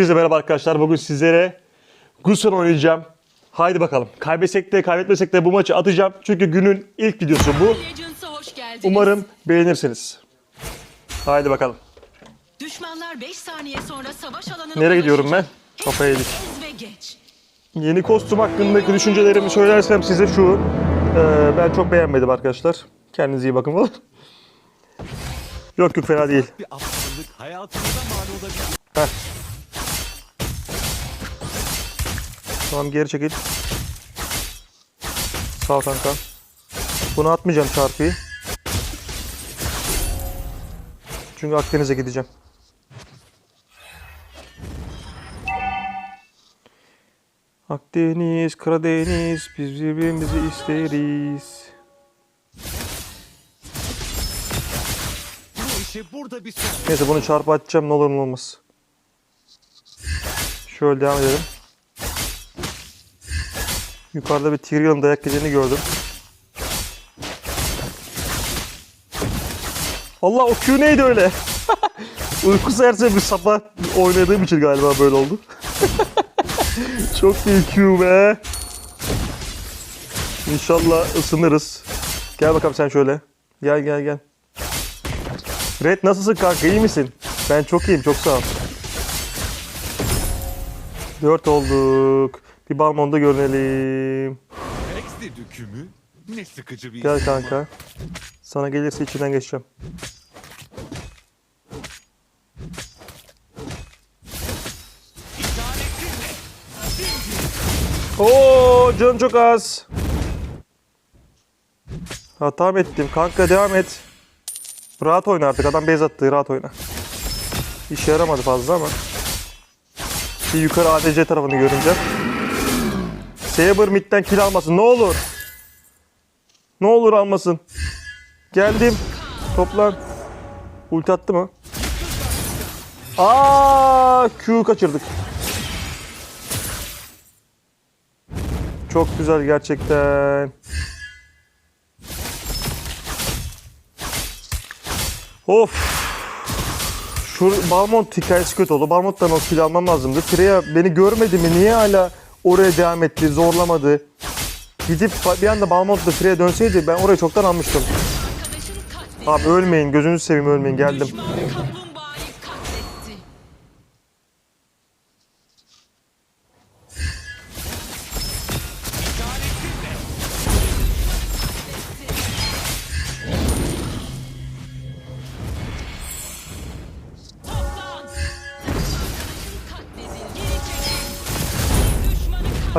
Hepinize merhaba arkadaşlar. Bugün sizlere Gusan oynayacağım. Haydi bakalım. Kaybetsek de kaybetmesek de bu maçı atacağım. Çünkü günün ilk videosu bu. Umarım beğenirsiniz. Haydi bakalım. Düşmanlar 5 saniye sonra savaş alanına Nereye gidiyorum ben? Kafaya yedik. Yeni kostüm hakkındaki düşüncelerimi söylersem size şu. e, ben çok beğenmedim arkadaşlar. Kendinize iyi bakın falan. Yok yok fena değil. bir aptallık hayatınıza mal olabilir. Heh. Tamam geri çekil. Sağ ol kanka. Bunu atmayacağım çarpıyı. Çünkü Akdeniz'e gideceğim. Akdeniz, Karadeniz, biz birbirimizi isteriz. Neyse bunu çarpı atacağım ne olur ne olmaz. Şöyle devam edelim. Yukarıda bir Tyrion'un dayak yediğini gördüm. Allah o Q neydi öyle? Uyku serse bir sabah oynadığım için galiba böyle oldu. Çok iyi Q be. İnşallah ısınırız. Gel bakalım sen şöyle. Gel gel gel. Red nasılsın kanka iyi misin? Ben çok iyiyim çok sağ ol. 4 olduk. Bir balmonda görünelim. Rex'li dökümü ne sıkıcı bir Gel kanka. Sana gelirse içinden geçeceğim. Oo canım çok az. Hata mı ettim? Kanka devam et. Rahat oyna artık. Adam base attı. Rahat oyna. İşe yaramadı fazla ama. Bir yukarı ADC tarafını görünce. Saber midden kill almasın. Ne olur. Ne olur almasın. Geldim. Toplan. Ulti attı mı? Aa, Q kaçırdık. Çok güzel gerçekten. Of. Şu Balmont hikayesi kötü oldu. Balmont'tan o kill almam lazımdı. Freya beni görmedi mi? Niye hala oraya devam etti? Zorlamadı. Gidip bir anda Balmont'la Freya dönseydi ben orayı çoktan almıştım. Abi ölmeyin. Gözünüzü seveyim ölmeyin. Geldim.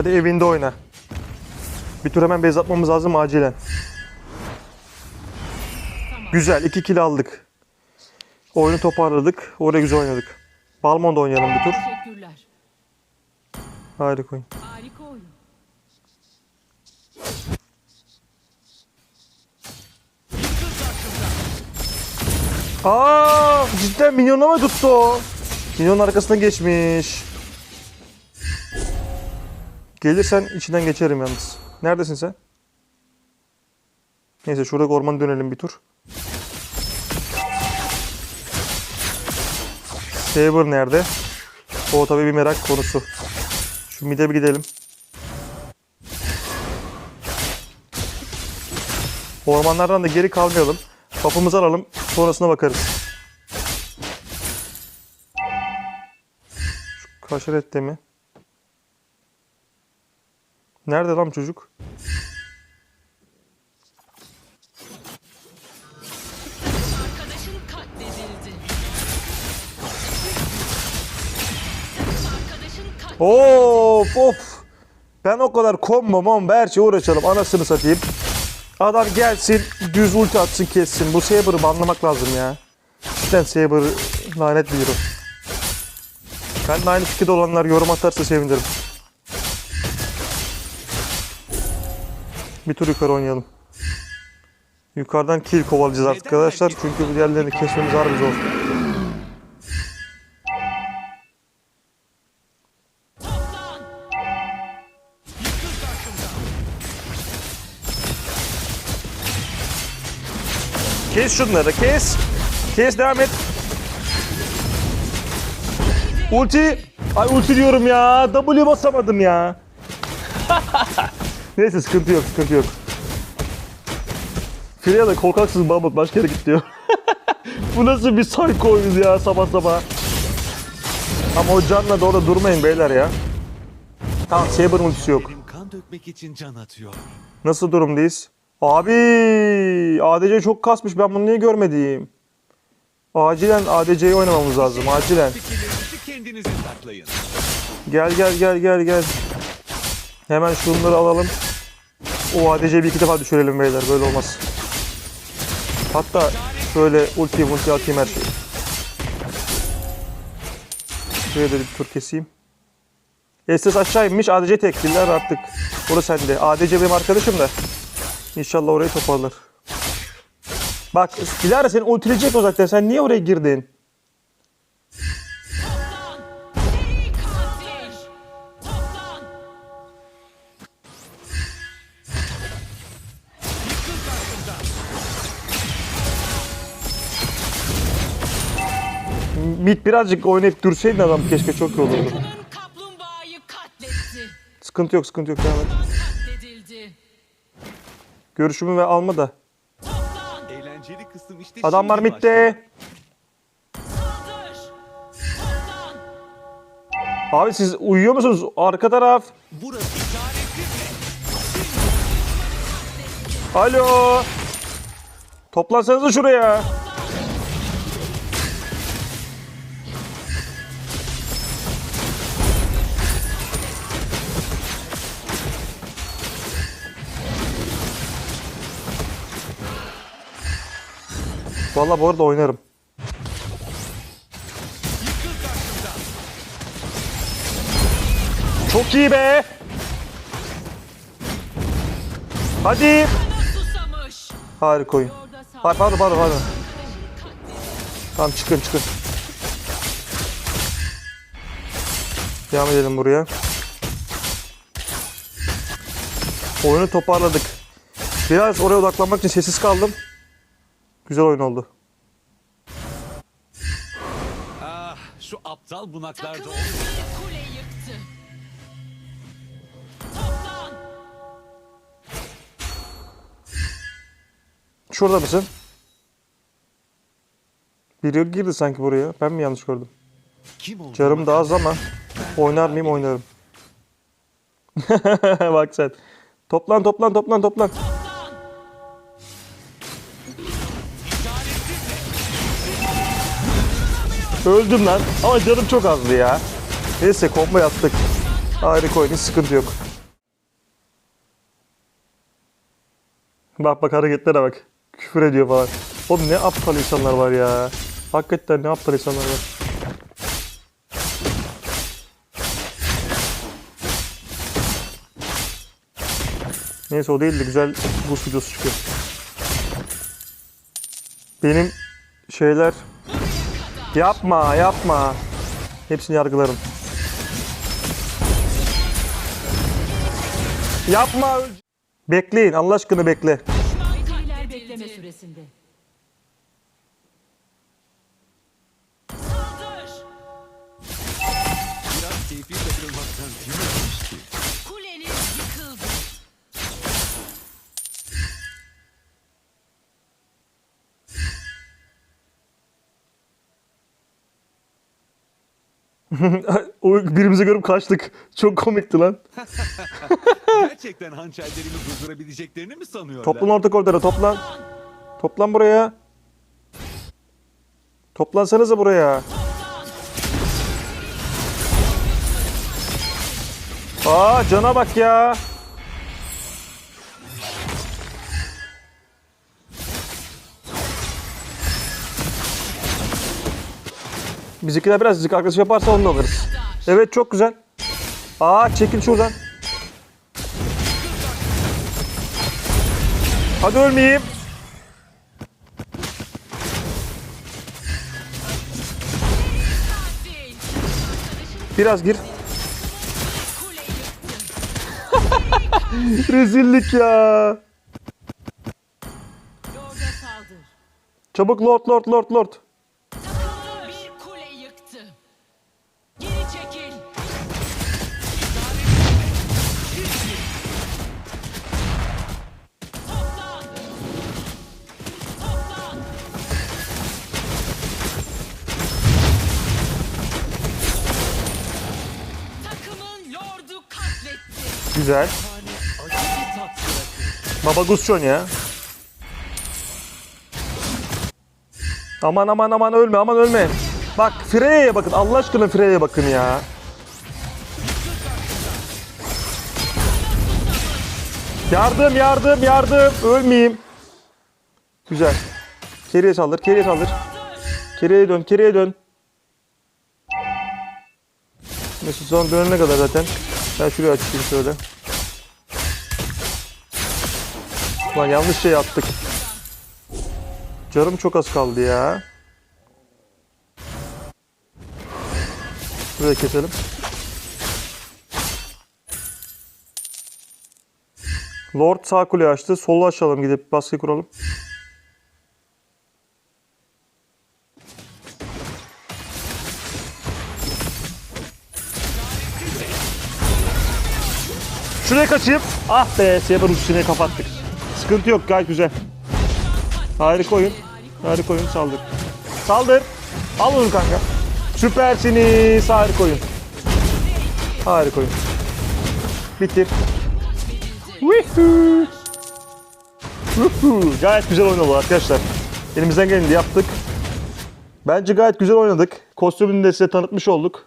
Hadi evinde oyna. Bir tur hemen base atmamız lazım acilen. Güzel. 2 kill aldık. Oyunu toparladık. Oraya güzel oynadık. Balmon'da oynayalım bir tur. Harika oyun. Harika oyun. Aa, cidden minyona mı tuttu o? Minyonun arkasına geçmiş. Gelirsen içinden geçerim yalnız. Neredesin sen? Neyse şuradaki ormana dönelim bir tur. Saber nerede? O tabii bir merak konusu. Şu mide bir gidelim. Ormanlardan da geri kalmayalım. Kapımızı alalım. Sonrasına bakarız. Şu kaşarette mi? Nerede lan çocuk? Of of. Ben o kadar kombo mombo her şeye uğraşalım. Anasını satayım. Adam gelsin düz ulti atsın kessin. Bu Saber'ı banlamak lazım ya. Cidden Saber lanet hero. Ben aynı fikirde olanlar yorum atarsa sevinirim. Bir tur yukarı oynayalım. Yukarıdan kill kovalayacağız artık arkadaşlar. Çünkü diğerlerini kesmemiz harbi zor. Kes şunları kes. Kes devam et. Ulti. Ay ulti diyorum ya. W basamadım ya. Neyse sıkıntı yok sıkıntı yok. Freya da korkaksız Mahmut başka yere git diyor. Bu nasıl bir psycho oyun ya sabah sabah. Ama o canla da orada durmayın beyler ya. Tamam Saber'ın ultisi yok. Kan dökmek için can atıyor. Nasıl durumdayız? Abi ADC çok kasmış ben bunu niye görmedim? Acilen ADC'yi oynamamız lazım acilen. Gel gel gel gel gel. Hemen şunları alalım. O ADC'yi bir iki defa düşürelim beyler böyle olmaz. Hatta şöyle ulti ulti atayım her şeyi. Şuraya da bir tur keseyim. Estes aşağı inmiş ADC tekiller artık. Orası sende. ADC benim arkadaşım da. İnşallah orayı toparlar. Bak Dilara seni ultileyecek o zaten. Sen niye oraya girdin? Mid birazcık oynayıp dursaydın adam keşke çok iyi olurdu. Sıkıntı yok sıkıntı yok devam et. Görüşümü ve alma da. Eğlenceli kısım işte Adamlar midde. Abi siz uyuyor musunuz? Arka taraf. Alo. Toplansanıza şuraya. Vallahi bu arada oynarım. Çok iyi be. Hadi. Harika oyun. Pardon pardon pardon. pardon. Tamam çıkın çıkın. Devam edelim buraya. Oyunu toparladık. Biraz oraya odaklanmak için sessiz kaldım. Güzel oyun oldu. Ah şu aptal bunaklarda Takımın bir kule yıktı. Toplan. Şurada mısın? Biri girdi sanki buraya. Ben mi yanlış gördüm? kim oldu? Canım da az ama oynar mıyım oynarım. Bak sen. Toplan toplan toplan toplan. Öldüm lan. Ama canım çok azdı ya. Neyse combo yaptık. Harika oyun hiç sıkıntı yok. Bak bak hareketlere bak. Küfür ediyor falan. Oğlum ne aptal insanlar var ya. Hakikaten ne aptal insanlar var. Neyse o değil de güzel buz videosu çıkıyor. Benim şeyler... Yapma yapma. Hepsini yargılarım. Yapma. Bekleyin Allah aşkına bekle. Bekleme süresinde. Biraz keyfi o birimize görüp kaçtık. Çok komikti lan. Gerçekten hançerlerimi durdurabileceklerini mi sanıyorlar? Toplan orta koridora toplan. Toplan buraya. Toplansanıza buraya. Aa cana bak ya. Bizimkiler birazcık arkadaş yaparsa onu alırız. Evet çok güzel. Aa çekil şuradan. Hadi ölmeyeyim. Biraz gir. Rezillik ya. Çabuk lord lord lord lord. Güzel. Baba Gusçon ya. Aman aman aman ölme aman ölme. Bak Freya'ya bakın Allah aşkına Freya'ya bakın ya. Yardım yardım yardım ölmeyeyim. Güzel. Geriye saldır geriye saldır. Geriye dön geriye dön. Mesut son dönene kadar zaten. Ben şuraya açayım şöyle. Lan yanlış şey attık. Canım çok az kaldı ya. Buraya keselim. Lord sağ kuleyi açtı. Solu açalım gidip baskı kuralım. Şuraya kaçayım. Ah be Saber ultisini kapattık. Sıkıntı yok gayet güzel. Harika oyun. Harika oyun saldır. Saldır. Al onu kanka. Süpersiniz. Harika oyun. Harika oyun. Bitir. Woohoo. Woohoo. Gayet güzel oyun oldu arkadaşlar. Elimizden geleni yaptık. Bence gayet güzel oynadık. Kostümünü de size tanıtmış olduk.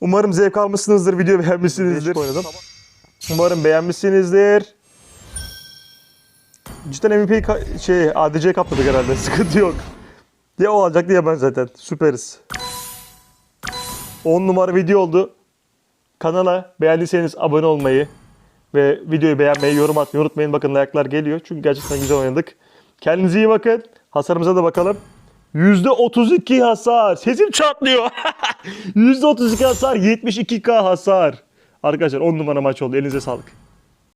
Umarım zevk almışsınızdır. Video beğenmişsinizdir. Oynadım. Umarım beğenmişsinizdir. Cidden MVP şey ADC kapladık herhalde. Sıkıntı yok. Ya o olacak diye ben zaten. Süperiz. 10 numara video oldu. Kanala beğendiyseniz abone olmayı ve videoyu beğenmeyi, yorum atmayı unutmayın. Bakın like'lar geliyor. Çünkü gerçekten güzel oynadık. Kendinize iyi bakın. Hasarımıza da bakalım. %32 hasar. Sesim çatlıyor. %32 hasar, 72k hasar. Arkadaşlar 10 numara maç oldu. Elinize sağlık.